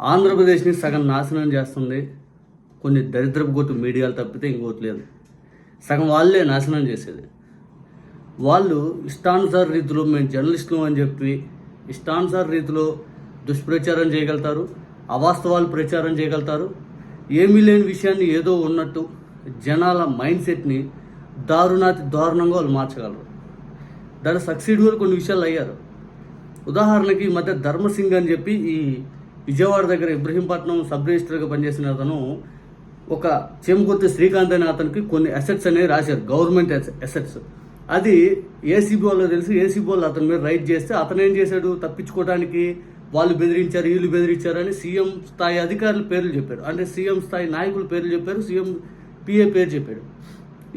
ఆంధ్రప్రదేశ్ని సగం నాశనం చేస్తుంది. కొన్ని దరిద్రపు గొట్టు మీడియాలు తప్పితే ఇంకోటి లేదు. సగం వాళ్ళే నాశనం చేసేది. వాళ్ళు ఇష్టానుసార రీతిలో మేము జర్నలిస్టులు అని చెప్పి ఇష్టానుసార రీతిలో దుష్ప్రచారం చేయగలుగుతారు అవాస్తవాలు ప్రచారం చేయగలుగుతారు. ఏమీ లేని విషయాన్ని ఏదో ఉన్నట్టు జనాల మైండ్ సెట్ని దారుణాతి దారుణంగా వాళ్ళు మార్చగలరు. దాని సక్సీడ్ కూడా కొన్ని విషయాలు అయ్యారు. ఉదాహరణకి ఈ మధ్య ధర్మసింగ్ అని చెప్పి ఈ విజయవాడ దగ్గర ఇబ్రహీంపట్నం సబ్ రిజిస్టర్గా పనిచేసిన అతను ఒక చేమకుర్తి శ్రీకాంత్ అనే అతనికి కొన్ని అసెట్స్ అనేవి రాశారు గవర్నమెంట్ అసెట్స్ అది ఏసీబీ వాళ్ళు తెలిసి ఏసీబీ వాళ్ళు అతని మీద రైట్ చేస్తే అతను ఏం చేశాడు? తప్పించుకోవడానికి వాళ్ళు బెదిరించారు వీళ్ళు బెదిరించారు అని సీఎం స్థాయి అధికారులు పేర్లు చెప్పారు. అంటే సీఎం స్థాయి నాయకుల పేర్లు చెప్పారు సీఎం పిఏ పేరు చెప్పాడు.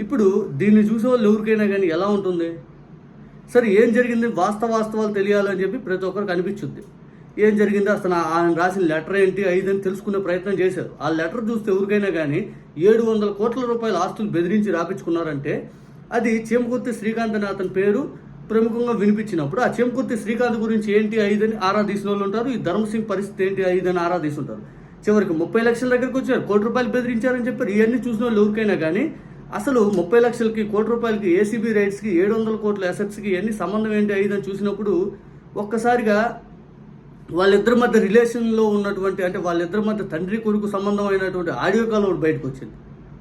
ఇప్పుడు దీన్ని చూసే వాళ్ళు ఎవరికైనా కానీ ఎలా ఉంటుంది? సరే ఏం జరిగింది? వాస్తవ వాస్తవాలు తెలియాలని చెప్పి ప్రతి ఒక్కరికి అనిపించుద్ది. ఏం జరిగిందో? అసలు ఆయన రాసిన లెటర్ ఏంటి? ఐదని తెలుసుకునే ప్రయత్నం చేశారు. ఆ లెటర్ చూస్తే ఎవరికైనా కానీ ఏడు వందల కోట్ల రూపాయల ఆస్తులు బెదిరించి రాపించుకున్నారంటే అది చేమకుర్తి శ్రీకాంత్ అని అతని పేరు ప్రముఖంగా వినిపించినప్పుడు ఆ చేమకుర్తి శ్రీకాంత్ గురించి ఏంటి ఐదని ఆరా తీసిన వాళ్ళు ఉంటారు. ఈ ధర్మసింగ్ పరిస్థితి ఏంటి ఐదని ఆరా తీసుంటారు చివరికి ముప్పై లక్షల దగ్గరికి వచ్చారు. కోటి రూపాయలు బెదిరించారని చెప్పారు. ఇవన్నీ చూసిన వాళ్ళు ఎవరికైనా కానీ అసలు ముప్పై లక్షలకి కోటి రూపాయలకి ఏసీబీ రైట్స్కి ఏడు వందల కోట్ల అసెట్స్కి ఇవన్నీ సంబంధం ఏంటి ఐదని చూసినప్పుడు ఒక్కసారిగా వాళ్ళిద్దరి మధ్య రిలేషన్లో ఉన్నటువంటి అంటే వాళ్ళిద్దరి మధ్య తండ్రి కొడుకు సంబంధం అయినటువంటి ఆడియో కాల్ ఒకటి బయటకు వచ్చింది.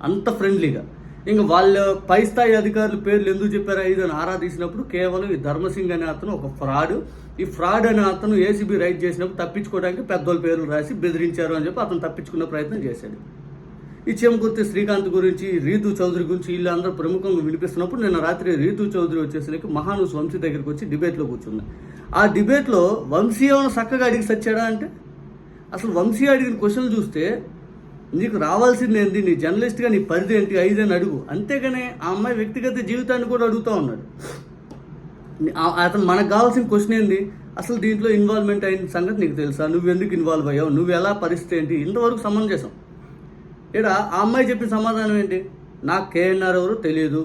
అంత ఫ్రెండ్లీగా ఇంకా వాళ్ళ పై స్థాయి అధికారుల పేర్లు ఎందుకు చెప్పారా ఇది అని ఆరా తీసినప్పుడు కేవలం ఈ ధర్మసింగ్ అనే అతను ఒక ఫ్రాడ్ ఈ ఫ్రాడ్ అనే అతను ఏసీబీ రైట్ చేసినప్పుడు తప్పించుకోవడానికి పెద్దోళ్ళ పేర్లు రాసి బెదిరించారు అని చెప్పి అతను తప్పించుకున్న ప్రయత్నం చేశాడు. ఈ చెమకుర్తి శ్రీకాంత్ గురించి రీతు చౌదరి గురించి వీళ్ళందరూ ప్రముఖంగా వినిపిస్తున్నప్పుడు నిన్న రాత్రి రీతు చౌదరి వచ్చేసరికి మహానుస్ వంశీ దగ్గరికి వచ్చి డిబేట్లో కూర్చుంది ఆ డిబేట్లో వంశీ ఏమైనా చక్కగా అడిగి సచ్చాడా అంటే? అసలు వంశీ అడిగిన క్వశ్చన్లు చూస్తే నీకు రావాల్సింది ఏంటి నీ జర్నలిస్ట్గా నీ పరిధి ఏంటి? ఐదు అని అడుగు. అంతేగానే ఆ అమ్మాయి వ్యక్తిగత జీవితాన్ని కూడా అడుగుతూ ఉన్నాడు. అతను మనకు కావాల్సిన క్వశ్చన్ ఏంది? అసలు దీంట్లో ఇన్వాల్వ్మెంట్ అయిన సంగతి నీకు తెలుసా? నువ్వు ఎందుకు ఇన్వాల్వ్ అయ్యావు? నువ్వు ఎలా పరిస్థితి ఏంటి? ఇంతవరకు సమంజసం ఇక్కడ ఆ అమ్మాయి చెప్పిన సమాధానం ఏంటి? నాకు కేఎన్ఆర్ ఎవరు తెలియదు.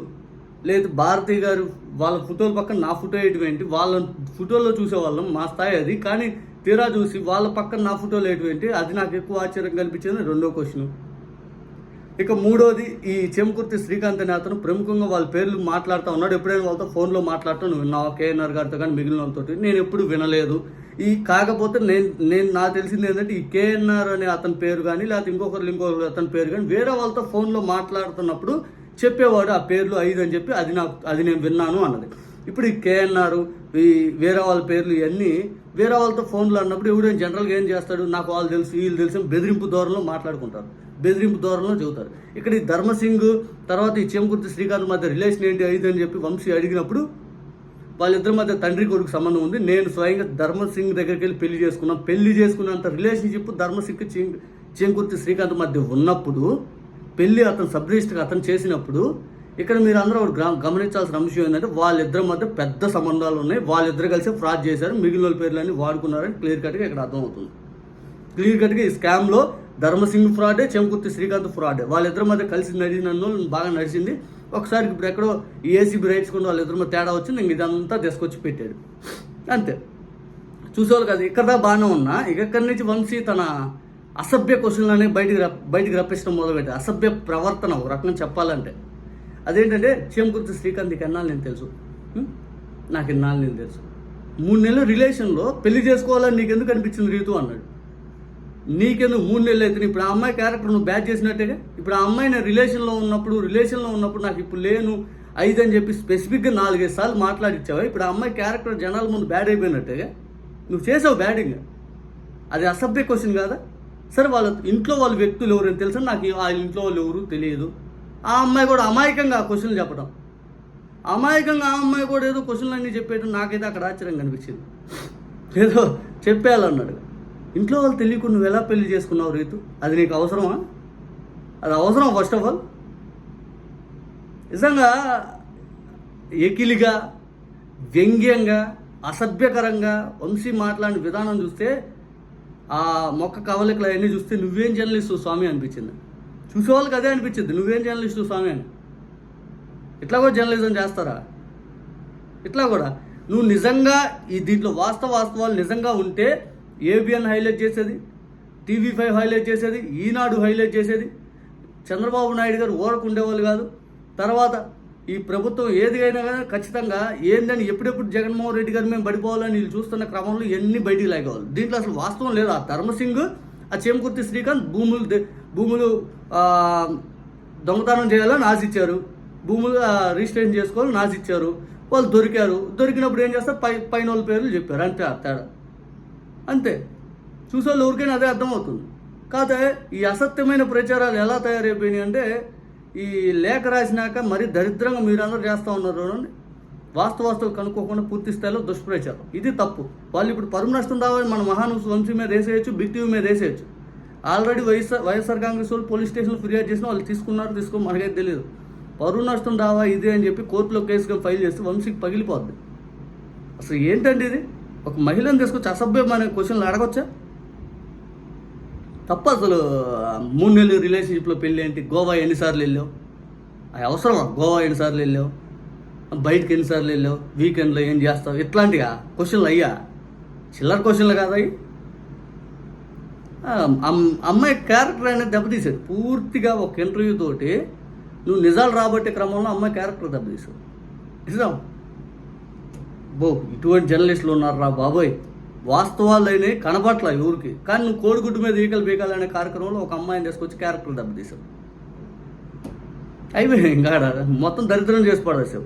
లేదు భారతి గారు వాళ్ళ ఫోటోల పక్కన నా ఫోటో వేయటం ఏంటి వాళ్ళ ఫోటోల్లో చూసేవాళ్ళం మా స్థాయి అది. కానీ తీరా చూసి వాళ్ళ పక్కన నా ఫోటోలు వేయటం ఏంటి అది నాకు ఎక్కువ ఆశ్చర్యం కనిపించింది రెండో క్వశ్చన్ ఇక మూడోది ఈ చెమకుర్తి శ్రీకాంత్ అనే అతను ప్రముఖంగా వాళ్ళ పేర్లు మాట్లాడుతూ ఉన్నాడు. ఎప్పుడైనా వాళ్ళతో ఫోన్లో మాట్లాడటం నువ్వు విన్నావా? కేఎన్ఆర్ గారితో కానీ మిగిలిన నేను ఎప్పుడు వినలేదు. ఈ కాకపోతే నేను నేను నాకు తెలిసింది ఏంటంటే ఈ కేఎన్ఆర్ అనే అతని పేరు కానీ లేకపోతే ఇంకొకరు ఇంకొకరు అతని పేరు కానీ వేరే వాళ్ళతో ఫోన్లో మాట్లాడుతున్నప్పుడు చెప్పేవాడు ఆ పేర్లు ఐదు అని చెప్పి అది నాకు అది నేను విన్నాను అన్నది. ఇప్పుడు ఈ కేఎన్ఆర్ ఈ వేరే వాళ్ళ పేర్లు ఇవన్నీ వేరే వాళ్ళతో ఫోన్లో అన్నప్పుడు ఎవడైనా జనరల్గా ఏం చేస్తాడు నాకు వాళ్ళు తెలుసు వీళ్ళు తెలిసిన బెదిరింపు ధోరణిలో మాట్లాడుకుంటారు. బెదిరింపు ధోరణిలో చెబుతారు. ఇక్కడ ఈ ధర్మసింగ్ తర్వాత ఈ చేమకుర్తి శ్రీకాంత్ మధ్య రిలేషన్ ఏంటి ఐదు అని చెప్పి వంశీ అడిగినప్పుడు వాళ్ళిద్దరి మధ్య తండ్రి కొడుకు సంబంధం ఉంది. నేను స్వయంగా ధర్మసింగ్ దగ్గరికి వెళ్ళి పెళ్ళి చేసుకున్నాను. పెళ్ళి చేసుకున్నంత రిలేషన్షిప్ ధర్మసింగ్ చెంగ్ చెంకుర్తి శ్రీకాంత్ మధ్య ఉన్నప్పుడు పెళ్ళి అతను సబ్ రిజిస్టర్ అతను చేసినప్పుడు ఇక్కడ మీరు అందరూ ఒకటి గ్రా- గమనించాల్సిన అంశం ఏంటంటే వాళ్ళిద్దరి మధ్య పెద్ద సంబంధాలు ఉన్నాయి. వాళ్ళిద్దరు కలిసి ఫ్రాడ్ చేశారు. మిగిలిన వాళ్ళ పేర్లన్నీ వాడుకున్నారని క్లియర్ కట్గా ఇక్కడ అర్థమవుతుంది. క్లియర్ కట్గా ఈ స్కామ్లో ధర్మసింగ్ ఫ్రాడే చెంకుర్తి శ్రీకాంత్ ఫ్రాడే. వాళ్ళిద్దరి మధ్య కలిసి నడిచినన్ను బాగా నడిచింది. ఒకసారి ఇప్పుడు ఎక్కడో ఏసీ ఏసీబీ రైట్స్ కొన్ని వాళ్ళిద్దరి మధ్య తేడా వచ్చింది. ఇంక ఇదంతా తీసుకొచ్చి పెట్టాడు. అంతే. చూసేవాళ్ళు కదా. ఇక్కడ బాగానే ఉన్నా. ఇక ఇక్కడి నుంచి వంశీ తన అసభ్య క్వశ్చన్లనే బయటికి బయటికి రప్పించడం మొదలుపెట్టి అసభ్య ప్రవర్తన ఒక చెప్పాలంటే. అదేంటంటే చేమకుర్తి శ్రీకాంత్ నీకు ఎన్నాళ్ళు నేను తెలుసు? నాకు ఎన్నాళ్ళు నేను తెలుసు? మూడు నెలల రిలేషన్లో పెళ్ళి చేసుకోవాలని నీకెందుకు అనిపించింది రీతు అన్నాడు. నీకెందుకు మూడు నెలలు అయితే ఇప్పుడు ఆ అమ్మాయి క్యారెక్టర్ నువ్వు బ్యాడ్ చేసినట్టేగా? ఇప్పుడు ఆ అమ్మాయి నేను రిలేషన్లో ఉన్నప్పుడు రిలేషన్లో ఉన్నప్పుడు నాకు ఇప్పుడు లేను ఐదు అని చెప్పి స్పెసిఫిక్గా నాలుగైదు సార్లు మాట్లాడిచ్చావా? ఇప్పుడు ఆ అమ్మాయి క్యారెక్టర్ జనాల ముందు బ్యాడ్ అయిపోయినట్టేగా? నువ్వు చేసావు బ్యాడింగ్. అది అసభ్య క్వశ్చన్ కాదా? సరే వాళ్ళ ఇంట్లో వాళ్ళ వ్యక్తులు ఎవరైనా తెలుసా? నాకు ఆ ఇంట్లో వాళ్ళు ఎవరు తెలియదు. ఆ అమ్మాయి కూడా అమాయకంగా క్వశ్చన్లు చెప్పడం అమాయకంగా ఆ అమ్మాయి కూడా ఏదో క్వశ్చన్లు అన్నీ చెప్పేయడం నాకైతే అక్కడ ఆశ్చర్యం కనిపించింది. ఏదో చెప్పేయాలన్నాడు. ఇంట్లో వాళ్ళు తెలియకుండా నువ్వు ఎలా పెళ్ళి చేసుకున్నావు రీతు? అది నీకు అవసరమా? అది అవసరం ఫస్ట్ ఆఫ్ ఆల్ నిజంగా ఎకిలిగా వ్యంగ్యంగా అసభ్యకరంగా వంశీ మాట్లాడిన విధానం చూస్తే ఆ మొక్క కవలికలు అవన్నీ చూస్తే నువ్వేం జర్నలిస్టు స్వామి అనిపించింది. చూసేవాళ్ళకి అదే అనిపించింది. నువ్వేం జర్నలిస్టు స్వామి అని. ఇట్లా కూడా జర్నలిజం చేస్తారా? ఇట్లా కూడా. నువ్వు నిజంగా ఈ దీంట్లో వాస్తవ వాస్తవాలు నిజంగా ఉంటే ఏబిఎన్ హైలైట్ చేసేది టీవీ ఫైవ్ హైలైట్ చేసేది ఈనాడు హైలైట్ చేసేది. చంద్రబాబు నాయుడు గారు ఓరకు ఉండేవాళ్ళు కాదు. తర్వాత ఈ ప్రభుత్వం ఏది అయినా కానీ ఖచ్చితంగా ఏందని ఎప్పుడెప్పుడు జగన్మోహన్ రెడ్డి గారు మేము పడిపోవాలని వీళ్ళు చూస్తున్న క్రమంలో ఎన్ని బయటికి లాగేవాళ్ళు? దీంట్లో అసలు వాస్తవం లేదు? ఆ ధర్మసింగ్ ఆ చేమకుర్తి శ్రీకాంత్ భూములు భూములు దొంగతనం చేయాలని ఆశిచ్చారు భూములు రిజిస్ట్రేషన్ చేసుకోవాలని ఆశిచ్చారు వాళ్ళు దొరికారు. దొరికినప్పుడు ఏం చేస్తారు? పై పైన వాళ్ళ పేర్లు చెప్పారు. అంతే తేడా. అంతే. చూసేవాళ్ళు ఎవరికైనా అదే అర్థమవుతుంది. కాకపోతే ఈ అసత్యమైన ప్రచారాలు ఎలా తయారైపోయినాయి అంటే ఈ లేఖ రాసినాక మరీ దరిద్రంగా మీరందరూ చేస్తూ ఉన్నారు చూడండి. వాస్తవాస్తవం కనుక్కోకుండా పూర్తి స్థాయిలో దుష్ప్రచారం. ఇది తప్పు. వాళ్ళు ఇప్పుడు పరువు నష్టం రావాలి మన మహానుస్ వంశీ మీద వేసేయచ్చు బిగ్ టీవీ మీద వేసేయచ్చు. ఆల్రెడీ వైఎస్ఆర్ వైఎస్ఆర్ కాంగ్రెస్ వాళ్ళు పోలీస్ స్టేషన్లో ఫిర్యాదు చేసిన వాళ్ళు తీసుకున్నారు తీసుకో మనకైతే తెలియదు పరువు నష్టం దావా ఇదే అని చెప్పి కోర్టులో కేసుగా ఫైల్ చేస్తే వంశీకి పగిలిపోద్ది. అసలు ఏంటండి ఇది? ఒక మహిళను తీసుకొచ్చి అసభ్యమైన క్వశ్చన్లు అడగొచ్చా? తప్ప అసలు మూడు నెలలు రిలేషన్షిప్లో పెళ్ళి ఏంటి గోవా ఎన్నిసార్లు వెళ్ళావు? అది అవసరమా? గోవా ఎన్నిసార్లు వెళ్ళావు? బయటకు ఎన్నిసార్లు వెళ్ళావు? వీకెండ్లో ఏం చేస్తావు? ఇట్లాంటిగా క్వశ్చన్లు అయ్యా? చిల్లర క్వశ్చన్లు కాదా అవి? అమ్- అమ్మాయి క్యారెక్టర్ అనేది దెబ్బతీసాడు పూర్తిగా ఒక ఇంటర్వ్యూ తోటి నువ్వు నిజాలు రాబట్టే క్రమంలో అమ్మాయి క్యారెక్టర్ దెబ్బతీసావు నిజం? బో ఇటువంటి జర్నలిస్టులు ఉన్నారా బాబోయ్. వాస్తవాలు అయినాయి కనబట్ల ఊరికి. కానీ నువ్వు కోడిగుడ్డు మీద ఈకలు బీకాలనే కార్యక్రమంలో ఒక అమ్మాయిని తీసుకొచ్చి క్యారెక్టర్ దెబ్బతీసావు అయిపోయి ఇంకా మొత్తం దరిద్రం చేసి పడేసావు